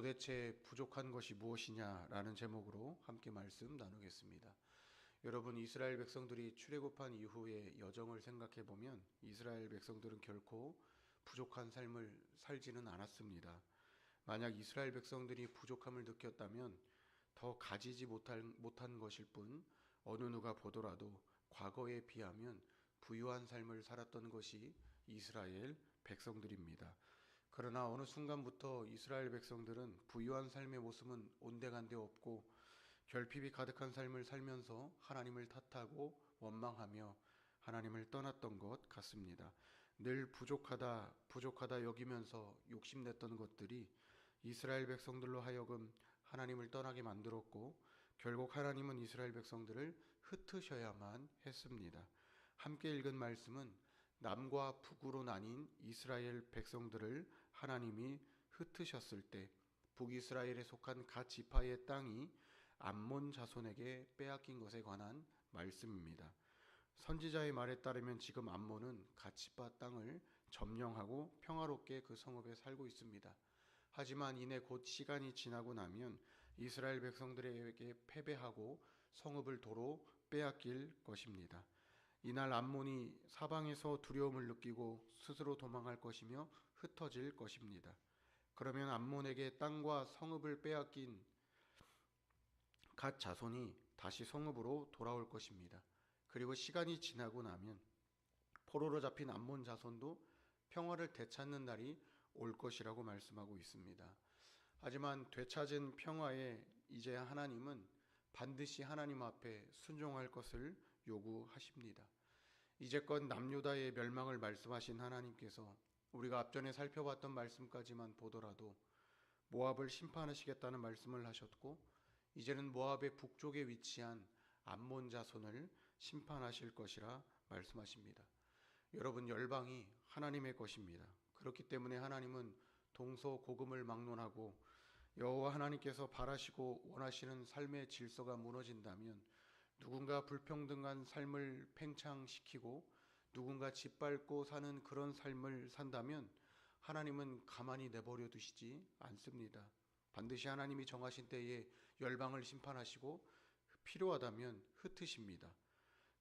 도대체 부족한 것이 무엇이냐라는 제목으로 함께 말씀 나누겠습니다. 여러분 이스라엘 백성들이 출애굽한 이후의 여정을 생각해 보면 이스라엘 백성들은 결코 부족한 삶을 살지는 않았습니다. 만약 이스라엘 백성들이 부족함을 느꼈다면 더 가지지 못한, 못한 것일 뿐 어느 누가 보더라도 과거에 비하면 부유한 삶을 살았던 것이 이스라엘 백성들입니다. 그러나 어느 순간부터 이스라엘 백성들은 부유한 삶의 모습은 온데간데 없고 결핍이 가득한 삶을 살면서 하나님을 탓하고 원망하며 하나님을 떠났던 것 같습니다. 늘 부족하다, 부족하다 여기면서 욕심냈던 것들이 이스라엘 백성들로 하여금 하나님을 떠나게 만들었고 결국 하나님은 이스라엘 백성들을 흩으셔야만 했습니다. 함께 읽은 말씀은 남과 북으로 나뉜 이스라엘 백성들을 하나님이 흩으셨을 때 북이스라엘에 속한 갓 지파의 땅이 암몬 자손에게 빼앗긴 것에 관한 말씀입니다. 선지자의 말에 따르면 지금 암몬은 갓 지파 땅을 점령하고 평화롭게 그 성읍에 살고 있습니다. 하지만 이내 곧 시간이 지나고 나면 이스라엘 백성들에게 패배하고 성읍을 도로 빼앗길 것입니다. 이날 암몬이 사방에서 두려움을 느끼고 스스로 도망할 것이며 흩어질 것입니다. 그러면 암몬에게 땅과 성읍을 빼앗긴 갓 자손이 다시 성읍으로 돌아올 것입니다. 그리고 시간이 지나고 나면 포로로 잡힌 암몬 자손도 평화를 되찾는 날이 올 것이라고 말씀하고 있습니다. 하지만 되찾은 평화에 이제 하나님은 반드시 하나님 앞에 순종할 것을 요구하십니다. 이제껏 남유다의 멸망을 말씀하신 하나님께서 우리가 앞전에 살펴봤던 말씀까지만 보더라도 모압을 심판하시겠다는 말씀을 하셨고 이제는 모압의 북쪽에 위치한 암몬 자손을 심판하실 것이라 말씀하십니다. 여러분 열방이 하나님의 것입니다. 그렇기 때문에 하나님은 동서 고금을 막론하고 여호와 하나님께서 바라시고 원하시는 삶의 질서가 무너진다면 누군가 불평등한 삶을 팽창시키고 누군가 짓밟고 사는 그런 삶을 산다면 하나님은 가만히 내버려 두시지 않습니다. 반드시 하나님이 정하신 때에 열방을 심판하시고 필요하다면 흩으십니다.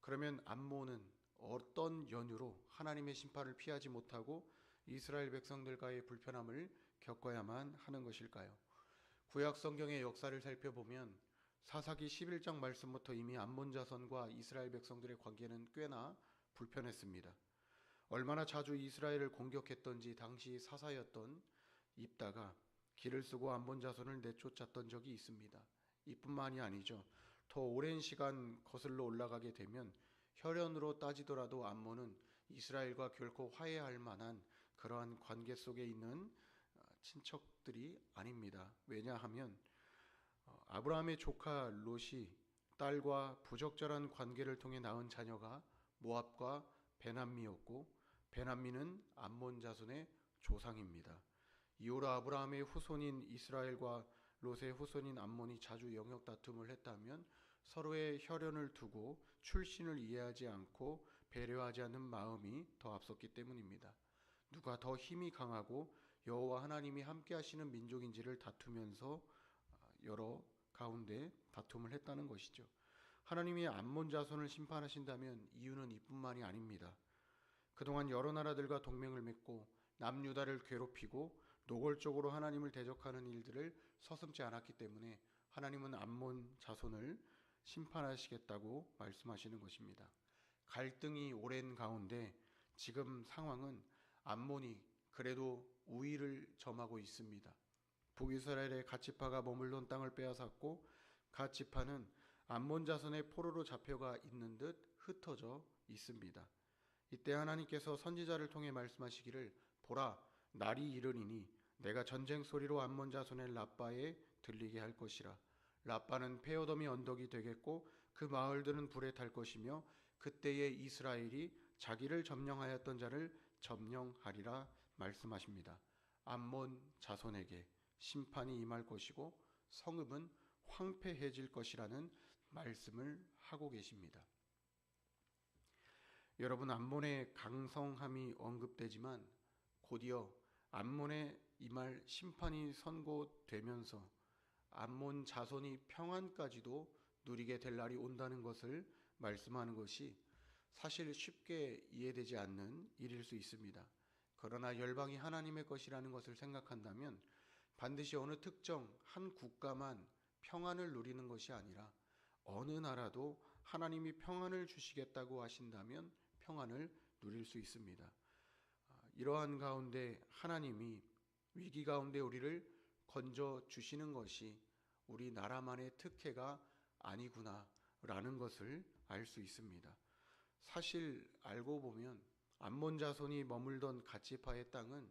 그러면 암모는 어떤 연유로 하나님의 심판을 피하지 못하고 이스라엘 백성들과의 불편함을 겪어야만 하는 것일까요? 구약 성경의 역사를 살펴보면 사사기 11장 말씀부터 이미 암몬 자손과 이스라엘 백성들의 관계는 꽤나 불편했습니다. 얼마나 자주 이스라엘을 공격했던지 당시 사사였던 입다가 길을 쓰고 암몬 자손을 내쫓았던 적이 있습니다. 이뿐만이 아니죠. 더 오랜 시간 거슬러 올라가게 되면 혈연으로 따지더라도 암몬은 이스라엘과 결코 화해할 만한 그러한 관계 속에 있는 어, 친척들이 아닙니다. 왜냐하면 어, 아브라함의 조카 롯이 딸과 부적절한 관계를 통해 낳은 자녀가 모압과 베남미였고 베남미는 암몬 자손의 조상입니다. 이후로 아브라함의 후손인 이스라엘과 롯의 후손인 암몬이 자주 영역 다툼을 했다면 서로의 혈연을 두고 출신을 이해하지 않고 배려하지 않는 마음이 더 앞섰기 때문입니다. 누가 더 힘이 강하고 여호와 하나님이 함께 하시는 민족인지를 다투면서 아, 여러 가운데 다툼을 했다는 것이죠. 하나님이 암몬 자손을 심판하신다면 이유는 이뿐만이 아닙니다. 그동안 여러 나라들과 동맹을 맺고 남유다를 괴롭히고 노골적으로 하나님을 대적하는 일들을 서슴지 않았기 때문에 하나님은 암몬 자손을 심판하시겠다고 말씀하시는 것입니다. 갈등이 오랜 가운데 지금 상황은 암몬이 그래도 우위를 점하고 있습니다. 북이스라엘의 가치파가 머물던 땅을 빼앗았고 가치파는 암몬 자손의 포로로 잡혀가 있는 듯 흩어져 있습니다. 이때 하나님께서 선지자를 통해 말씀하시기를 보라 날이 이르리니 내가 전쟁 소리로 암몬 자손의 라빠에 들리게 할 것이라 라빠는 페어덤이 언덕이 되겠고 그 마을들은 불에 탈 것이며 그때에 이스라엘이 자기를 점령하였던 자를 점령하리라 말씀하십니다. 암몬 자손에게 심판이 임할 것이고 성읍은 황폐해질 것이라는 말씀을 하고 계십니다. 여러분 암몬의 강성함이 언급되지만 곧이어 암몬의 이말 심판이 선고되면서 암몬 자손이 평안까지도 누리게 될 날이 온다는 것을 말씀하는 것이 사실 쉽게 이해되지 않는 일일 수 있습니다. 그러나 열방이 하나님의 것이라는 것을 생각한다면 반드시 어느 특정 한 국가만 평안을 누리는 것이 아니라 어느 나라도 하나님이 평안을 주시겠다고 하신다면 평안을 누릴 수 있습니다. 아, 이러한 가운데 하나님이 위기 가운데 우리를 건져 주시는 것이 우리 나라만의 특혜가 아니구나라는 것을 알 수 있습니다. 사실 알고 보면 암몬 자손이 머물던 가치파의 땅은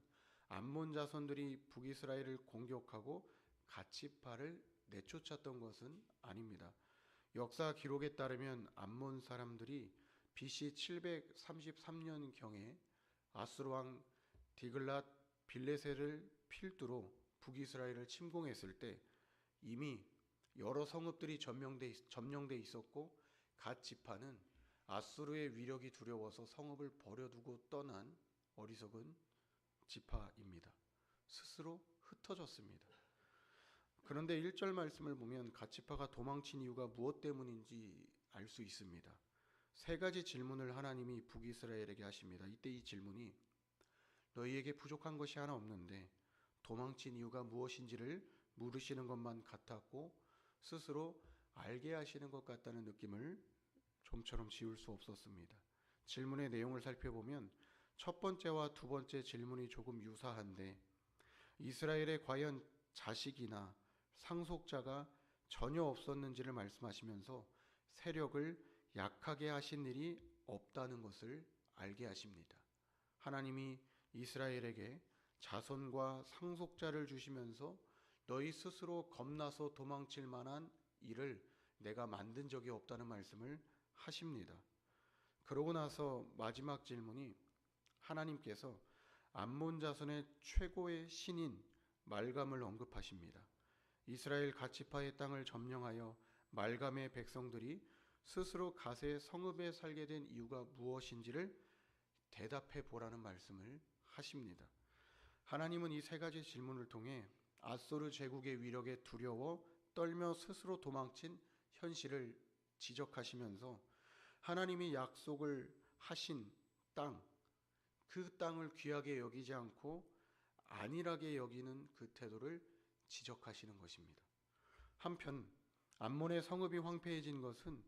암몬 자손들이 북이스라엘을 공격하고 가치파를 내쫓았던 것은 아닙니다. 역사 기록에 따르면 암몬 사람들이 BC 733년 경에 아수르 왕 디글랏 빌레셋을 필두로 북이스라엘을 침공했을 때 이미 여러 성읍들이 점령돼, 있- 점령돼 있었고 갓 지파는 아수르의 위력이 두려워서 성읍을 버려두고 떠난 어리석은 지파입니다. 스스로 흩어졌습니다. 그런데 1절 말씀을 보면 가치파가 도망친 이유가 무엇 때문인지 알 수 있습니다. 세 가지 질문을 하나님이 북이스라엘에게 하십니다. 이때 이 질문이 너희에게 부족한 것이 하나 없는데 도망친 이유가 무엇인지를 물으시는 것만 같았고 스스로 알게 하시는 것 같다는 느낌을 좀처럼 지울 수 없었습니다. 질문의 내용을 살펴보면 첫 번째와 두 번째 질문이 조금 유사한데 이스라엘에 과연 자식이나 상속자가 전혀 없었는지를 말씀하시면서 세력을 약하게 하신 일이 없다는 것을 알게 하십니다. 하나님이 이스라엘에게 자손과 상속자를 주시면서 너희 스스로 겁나서 도망칠 만한 일을 내가 만든 적이 없다는 말씀을 하십니다. 그러고 나서 마지막 질문이 하나님께서 암몬 자손의 최고의 신인 말감을 언급하십니다. 이스라엘 가치파의 땅을 점령하여 말감의 백성들이 스스로 가세 성읍에 살게 된 이유가 무엇인지를 대답해 보라는 말씀을 하십니다. 하나님은 이 세 가지 질문을 통해 아소르 제국의 위력에 두려워 떨며 스스로 도망친 현실을 지적하시면서 하나님이 약속을 하신 땅, 그 땅을 귀하게 여기지 않고 안일하게 여기는 그 태도를 지적하시는 것입니다. 한편 암몬의 성읍이 황폐해진 것은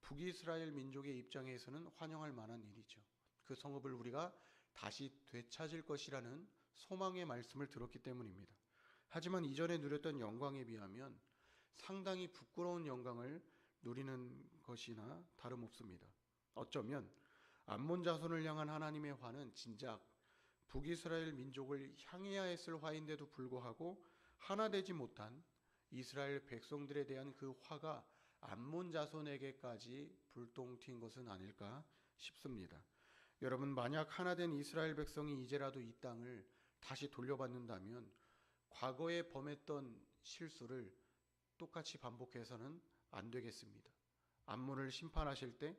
북이스라엘 민족의 입장에서는 환영할 만한 일이죠. 그 성읍을 우리가 다시 되찾을 것이라는 소망의 말씀을 들었기 때문입니다. 하지만 이전에 누렸던 영광에 비하면 상당히 부끄러운 영광을 누리는 것이나 다름없습니다. 어쩌면 암몬 자손을 향한 하나님의 화는 진작 북이스라엘 민족을 향해야 했을 화인데도 불구하고 하나 되지 못한 이스라엘 백성들에 대한 그 화가 암몬 자손에게까지 불똥 튄 것은 아닐까 싶습니다. 여러분 만약 하나 된 이스라엘 백성이 이제라도 이 땅을 다시 돌려받는다면 과거에 범했던 실수를 똑같이 반복해서는 안 되겠습니다. 암몬을 심판하실 때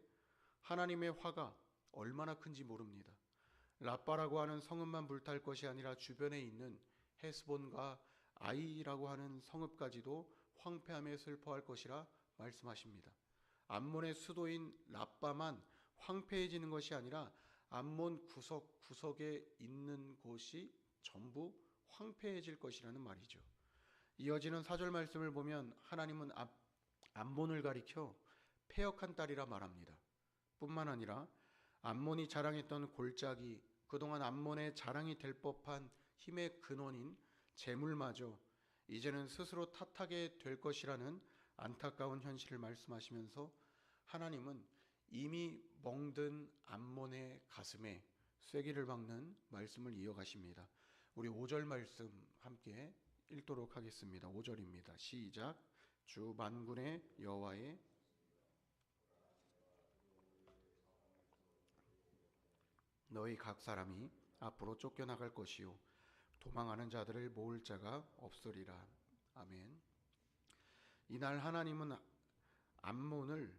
하나님의 화가 얼마나 큰지 모릅니다. 라빠라고 하는 성읍만 불탈 것이 아니라 주변에 있는 헤스본과 아이라고 하는 성읍까지도 황폐함에 슬퍼할 것이라 말씀하십니다. 암몬의 수도인 라빠만 황폐해지는 것이 아니라 암몬 구석 구석에 있는 곳이 전부 황폐해질 것이라는 말이죠. 이어지는 사절 말씀을 보면 하나님은 암, 암몬을 가리켜 폐역한 딸이라 말합니다. 뿐만 아니라 암몬이 자랑했던 골짜기 그동안 암몬의 자랑이 될 법한 힘의 근원인 재물마저 이제는 스스로 탓하게 될 것이라는 안타까운 현실을 말씀하시면서 하나님은 이미 멍든 암몬의 가슴에 쐐기를 박는 말씀을 이어가십니다. 우리 5절 말씀 함께 읽도록 하겠습니다. 5절입니다. 시작. 주 만군의 여호와의 너희 각 사람이 앞으로 쫓겨나갈 것이요 도망하는 자들을 모을 자가 없으리라. 아멘. 이날 하나님은 암몬을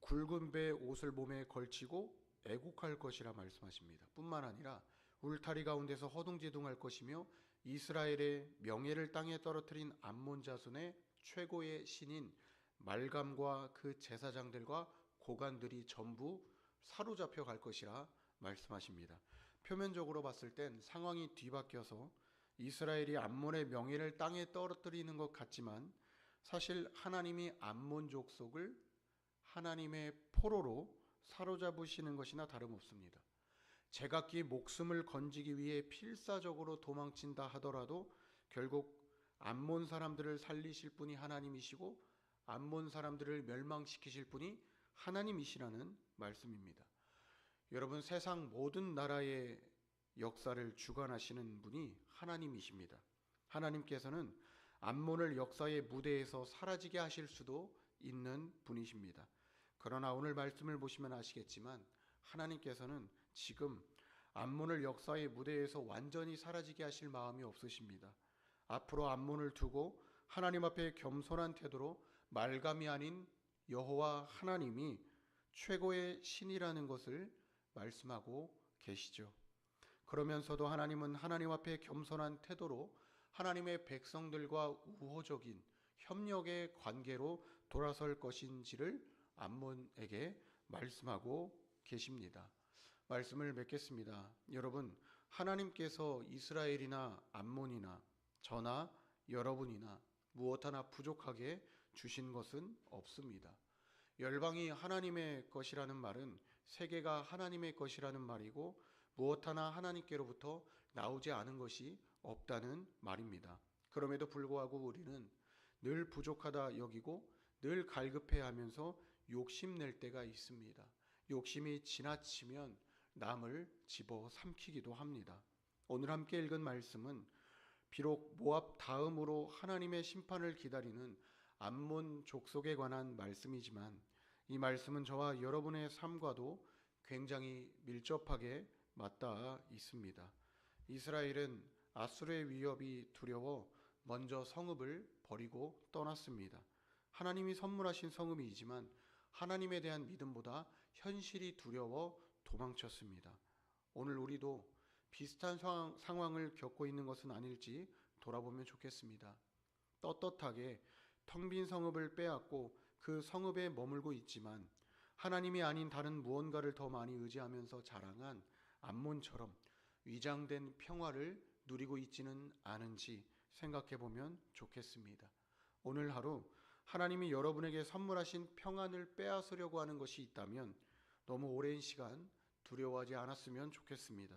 굵은 배 옷을 몸에 걸치고 애국할 것이라 말씀하십니다. 뿐만 아니라 울타리 가운데서 허둥지둥할 것이며 이스라엘의 명예를 땅에 떨어뜨린 암몬 자손의 최고의 신인 말감과 그 제사장들과 고관들이 전부 사로잡혀 갈 것이라 말씀하십니다. 표면적으로 봤을 땐 상황이 뒤바뀌어서 이스라엘이 암몬의 명예를 땅에 떨어뜨리는 것 같지만 사실 하나님이 암몬 족속을 하나님의 포로로 사로잡으시는 것이나 다름없습니다. 제각기 목숨을 건지기 위해 필사적으로 도망친다 하더라도 결국 암몬 사람들을 살리실 분이 하나님이시고 암몬 사람들을 멸망시키실 분이 하나님이시라는 말씀입니다. 여러분 세상 모든 나라의 역사를 주관하시는 분이 하나님이십니다. 하나님께서는 암몬을 역사의 무대에서 사라지게 하실 수도 있는 분이십니다. 그러나 오늘 말씀을 보시면 아시겠지만 하나님께서는 지금 암몬을 역사의 무대에서 완전히 사라지게 하실 마음이 없으십니다. 앞으로 암몬을 두고 하나님 앞에 겸손한 태도로 말감이 아닌 여호와 하나님이 최고의 신이라는 것을 말씀하고 계시죠. 그러면서도 하나님은 하나님 앞에 겸손한 태도로 하나님의 백성들과 우호적인 협력의 관계로 돌아설 것인지를 암몬에게 말씀하고 계십니다. 말씀을 맺겠습니다. 여러분, 하나님께서 이스라엘이나 암몬이나 저나 여러분이나 무엇 하나 부족하게 주신 것은 없습니다. 열방이 하나님의 것이라는 말은 세계가 하나님의 것이라는 말이고 무엇 하나 하나님께로부터 나오지 않은 것이 없다는 말입니다. 그럼에도 불구하고 우리는 늘 부족하다 여기고 늘 갈급해 하면서 욕심낼 때가 있습니다. 욕심이 지나치면 남을 집어 삼키기도 합니다. 오늘 함께 읽은 말씀은 비록 모압 다음으로 하나님의 심판을 기다리는 암몬 족속에 관한 말씀이지만 이 말씀은 저와 여러분의 삶과도 굉장히 밀접하게 맞닿아 있습니다. 이스라엘은 아수르의 위협이 두려워 먼저 성읍을 버리고 떠났습니다. 하나님이 선물하신 성읍이지만 하나님에 대한 믿음보다 현실이 두려워 도망쳤습니다. 오늘 우리도 비슷한 상황, 상황을 겪고 있는 것은 아닐지 돌아보면 좋겠습니다. 떳떳하게 텅 빈 성읍을 빼앗고 그 성읍에 머물고 있지만 하나님이 아닌 다른 무언가를 더 많이 의지하면서 자랑한 암몬처럼 위장된 평화를 누리고 있지는 않은지 생각해 보면 좋겠습니다. 오늘 하루 하나님이 여러분에게 선물하신 평안을 빼앗으려고 하는 것이 있다면 너무 오랜 시간 두려워하지 않았으면 좋겠습니다.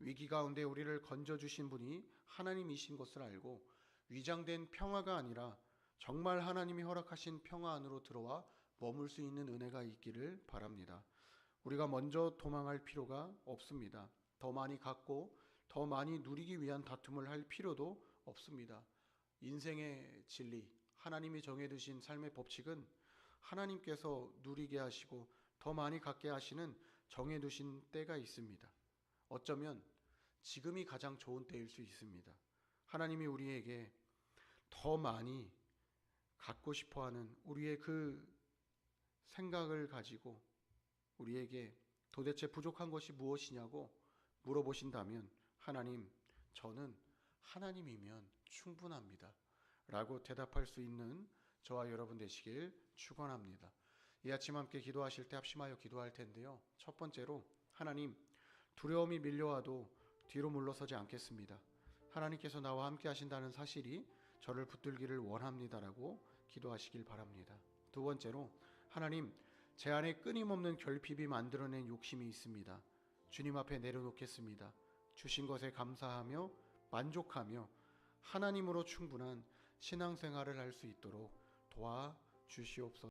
위기 가운데 우리를 건져주신 분이 하나님이신 것을 알고 위장된 평화가 아니라 정말 하나님이 허락하신 평화 안으로 들어와 머물 수 있는 은혜가 있기를 바랍니다. 우리가 먼저 도망할 필요가 없습니다. 더 많이 갖고 더 많이 누리기 위한 다툼을 할 필요도 없습니다. 인생의 진리, 하나님이 정해두신 삶의 법칙은 하나님께서 누리게 하시고 더 많이 갖게 하시는 정해두신 때가 있습니다. 어쩌면 지금이 가장 좋은 때일 수 있습니다. 하나님이 우리에게 더 많이 갖고 싶어 하는 우리의 그 생각을 가지고 우리에게 도대체 부족한 것이 무엇이냐고 물어보신다면 하나님, 저는 하나님이면 충분합니다. 라고 대답할 수 있는 저와 여러분 되시길 축원합니다. 이 아침 함께 기도하실 때 합심하여 기도할 텐데요. 첫 번째로 하나님 두려움이 밀려와도 뒤로 물러서지 않겠습니다. 하나님께서 나와 함께 하신다는 사실이 저를 붙들기를 원합니다라고 기도하시길 바랍니다. 두 번째로 하나님 제 안에 끊임없는 결핍이 만들어낸 욕심이 있습니다. 주님 앞에 내려놓겠습니다. 주신 것에 감사하며 만족하며 하나님으로 충분한 신앙생활을 할 수 있도록 도와 주시옵소서.